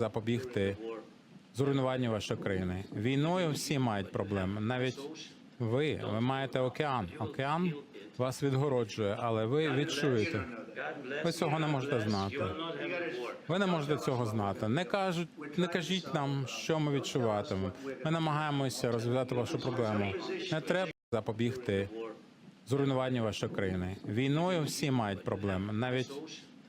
запобігти зруйнуванню вашої країни. Війною всі мають проблеми. Навіть ви, ви маєте океан. Океан вас відгороджує, але ви відчуєте. Ви цього не можете знати. Ви не можете цього знати. Не кажуть, не кажіть нам, що ми відчуватимемо. Ми намагаємося розв'язати вашу проблему. Не треба запобігти зруйнуванню вашої країни. Війною всі мають проблеми. Навіть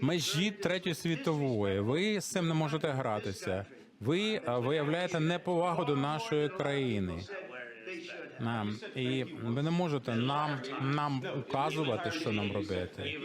межі третьої світової. Ви з цим не можете гратися. Ви виявляєте неповагу до нашої країни. І ви не можете нам нам указувати, що нам робити.